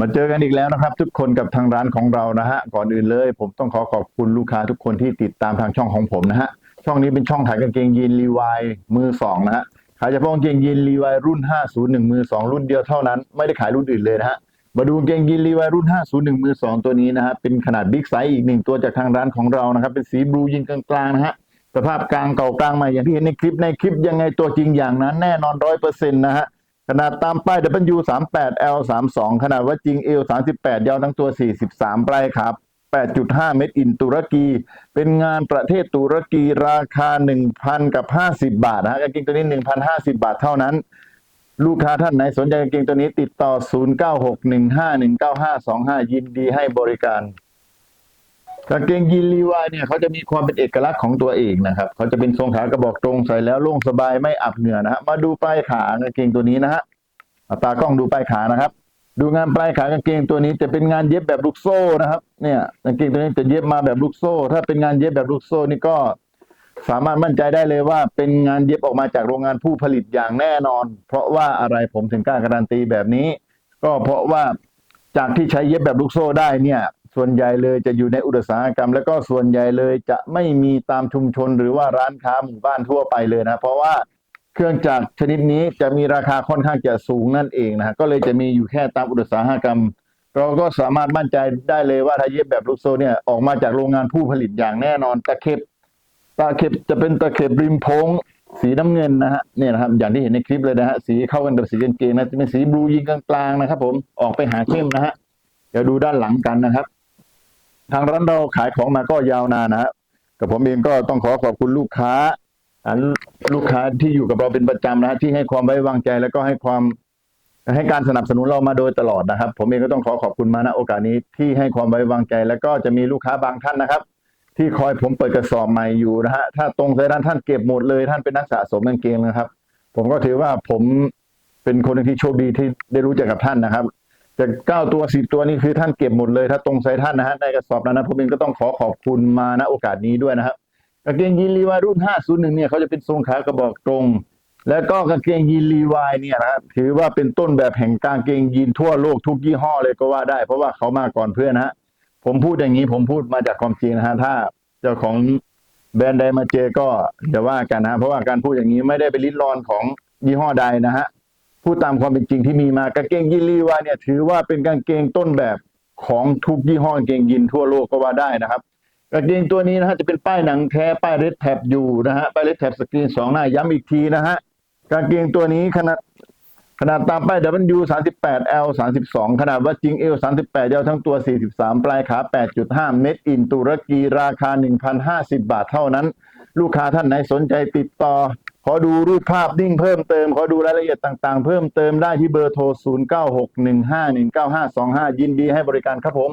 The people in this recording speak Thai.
มาเจอกันอีกแล้วนะครับ ทุกคนกับทางร้านของเรานะฮะก่อนอื่นเลย ผมต้องขอขอบคุณลูกค้าทุกคนที่ติดตามทางช่องของผมนะฮะช่องนี้เป็นช่องขายกางเกงยีนรีวายมือสองนะฮะขายเฉพาะกางเกงยีนรีวายรุ่น 501 มือสองรุ่นเดียวเท่านั้นไม่ได้ขายรุ่นอื่นเลยนะฮะมาดูกางเกงยีนรีวายรุ่น 501 มือสองตัวนี้นะฮะเป็นขนาดบิ๊กไซส์อีกหนึ่งตัวจากทางร้านของเรานะครับเป็นสีบลูยินกลางๆนะฮะสภาพกลางเก่ากลางใหม่อย่างที่เห็นในคลิปในคลิปยังไงตัวจริงอย่างนั้นแน่นอนร้อยเปอร์เซ็นต์นะฮะ นาดตามป้าย W 3 8 L 3 2ขนาดว่าจริง L 38ยาวทั้งตัว 43ปลายครับ 8.5 เมตรอินตุรกี เป็นงานประเทศตุรกีราคา 1,000 กับ 50 บาทนะฮะกางเกงตัวนี้ 1,050 บาทเท่านั้น ลูกค้าท่านไหนสนใจกางเกงตัวนี้ติดต่อ 0961519525 ยินดีให้บริการ กางเกงยีนลีวายเนี่ยเขาจะมีความเป็นเอกลักษณ์ของตัวเองนะครับเขาจะเป็นทรงขากระบอกตรงใส่แล้วโล่งสบายไม่อับเหงื่อนะฮะมาดูปลายขากางเกงตัวนี้นะฮะตากล้องดูปลายขานะครับ ดูงานปลายขากางเกงตัวนี้จะเป็นงานเย็บแบบลูกโซ่นะครับ เนี่ยกางเกงตัวนี้จะเย็บมาแบบลูกโซ่ ถ้าเป็นงานเย็บแบบลูกโซ่นี่ก็สามารถมั่นใจได้เลยว่าเป็นงานเย็บออกมาจากโรงงานผู้ผลิตอย่างแน่นอน เพราะว่าอะไรผมถึงกล้าการันตีแบบนี้ ก็เพราะว่าจากที่ใช้เย็บแบบลูกโซ่ได้เนี่ย ส่วนใหญ่เลยจะอยู่ในอุตสาหกรรม แล้วก็ส่วนใหญ่เลยจะไม่มีตามชุมชนหรือว่าร้านค้าหมู่บ้านทั่วไปเลยนะเพราะว่าเครื่องจักรชนิดนี้จะมีราคาค่อนข้างจะสูงนั่นเองนะฮะก็เลยจะมีอยู่แค่ตามอุตสาหกรรม เราก็สามารถมั่นใจได้เลยว่าถ้าเย็บแบบลูกโซ่เนี่ยออกมาจากโรงงานผู้ผลิตอย่างแน่นอนตะเข็บตะเข็บจะเป็นตะเข็บริมโพงสีน้ำเงินนะฮะเนี่ยนะครับอย่างที่เห็นในคลิปเลยนะฮะสีเข้ากันกับสีกางเกงนะจะเป็นสีบลูยิงกลางๆนะครับ ผมออกไปหาเข้มนะฮะเดี๋ยวดูด้านหลังกันนะครับ ทางร้านเราขายของมาก็ยาวนานนะฮะกับผมเองก็ต้องขอขอบคุณลูกค้าอ่าลูกค้าที่อยู่กับเราเป็นประจำนะฮะที่ให้ความไว้วางใจแล้วก็ให้ความให้การสนับสนุนเรามาโดยตลอดนะครับ ผมเองก็ต้องขอขอบคุณมาณโอกาสนี้ที่ให้ความไว้วางใจ แล้วก็จะมีลูกค้าบางท่านนะครับ ที่คอยผมเปิดกระสอบใหม่อยู่นะฮะถ้าตรงใจด้านท่านเก็บหมดเลยท่านเป็นนักสะสมกางเกงนะครับ ผมก็ถือว่าผมเป็นคนที่โชคดีที่ได้รู้จักกับท่านนะครับ จะเก้าตัวสิบตัวนี่คือท่านเก็บหมดเลย ถ้าตรงไซส์ท่านนะฮะในกระสอบนั้นนะผมเองก็ต้องขอขอบคุณมาณโอกาสนี้ด้วยนะครับกางเกงยีนรีวายรุ่น501เนี่ยเขาจะเป็นทรงขากระบอกตรง แล้วก็กางเกงยีนรีวายเนี่ยนะถือว่าเป็นต้นแบบแห่งกางเกงยีนทั่วโลกทุกยี่ห้อเลยก็ว่าได้ เพราะว่าเขามาก่อนเพื่อนนะฮะผมพูดอย่างนี้ผมพูดมาจากความจริงนะฮะถ้าเจ้าของแบรนด์ใดมาเจอก็อย่าว่ากันนะเพราะว่าการพูดอย่างนี้ไม่ได้ไปลิดรอนของยี่ห้อใดนะฮะ พูดตามความเป็นจริงที่มีมากางเกงยีนรีวายเนี่ย ถือว่าเป็นกางเกงต้นแบบของทุกยี่ห้อกางเกงยีนทั่วโลกก็ว่าได้นะครับกางเกงตัวนี้นะฮะจะเป็นป้ายหนังแท้ป้ายเรดแท็บอยู่นะฮะป้ายเรดแท็บสกรีนสองหน้าย้ำอีกทีนะฮะกางเกงตัวนี้ขนาดขนาดตามป้าย W 38 L 32ขนาดว่าจริง L 38ยาวทั้งตัว 43 ปลายขา 8.5 เมตร อินตุรกีราคา 1,050 บาทเท่านั้น ลูกค้าท่านไหนสนใจติดต่อ ขอดูรูปภาพนิ่งเพิ่มเติม ขอดูรายละเอียดต่างๆ เพิ่มเติมได้ที่เบอร์โทร 0961519525 ยินดีให้บริการครับผม